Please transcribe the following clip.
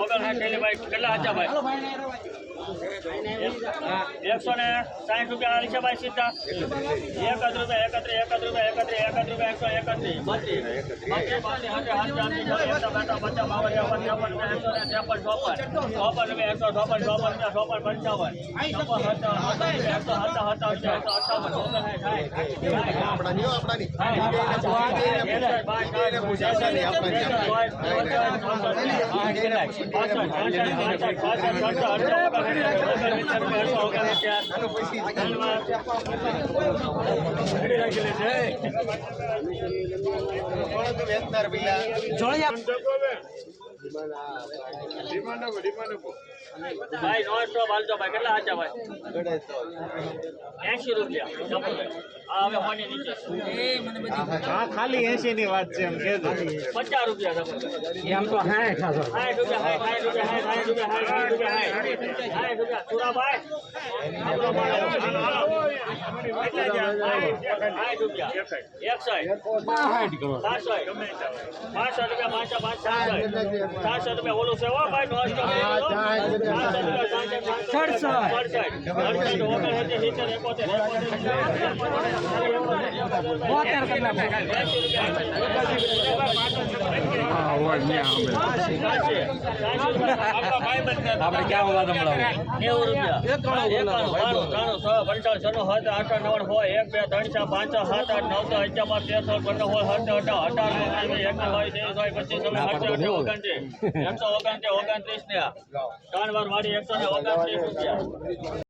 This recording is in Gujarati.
ઓગણસાઠ થેલી ભાઈ. કેટલા હતા ભાઈ? એકસો ને સાઠ રૂપિયા આલી છે ભાઈ સીધા. એક જ રૂપિયા એકત્રીસ એકત્રીસ રૂપિયા એકત્રીસ. એકત્રીસ રૂપિયા એકસો એકત્રીસ બત્રીસ ચોપન. ચોપન રૂપિયા એકસો ચોપન ચોપન રૂપિયા ચોપન પંચાવન. છપ્પન સત્તાવન એકસો સત્તાવન ભાઈ નો સ્ટોપ હાલજો ભાઈ. કેટલા હાચા ભાઈ? એસી રૂપિયા હવે મોની નીચે. હા ખાલી એસી ની વાત છે એમ કે પચાસ રૂપિયા એમ તો સાઠ રૂપિયા હાય રૂપિયા હાય રૂપિયા સાઠ રૂપિયા સાઠ રૂપિયા સુરાભાઈ? સાઠ રૂપિયા બાસઠ બાસઠ. રૂપિયા પાંચસો પાંચસો સાતસો રૂપિયા ઓલું છે હો ભાઈ નો સડસઠ સડસઠ સિત્તેર એકોતેર આપણે ક્યાં વાત સંભળાવો હોય એક બે ત્રણ ચાર પાંચ સાત આઠ નવ દસ અગિયાર બાર તેર સોળ પંદર સોળ સત્તર અઢાર અઢાર એકવીસ બાવીસ ત્રેવીસ ચોવીસ પચીસ ઓગણત્રીસ એકસો ને ત્રણ એકસો ને ઓગણત્રીસ રૂપિયા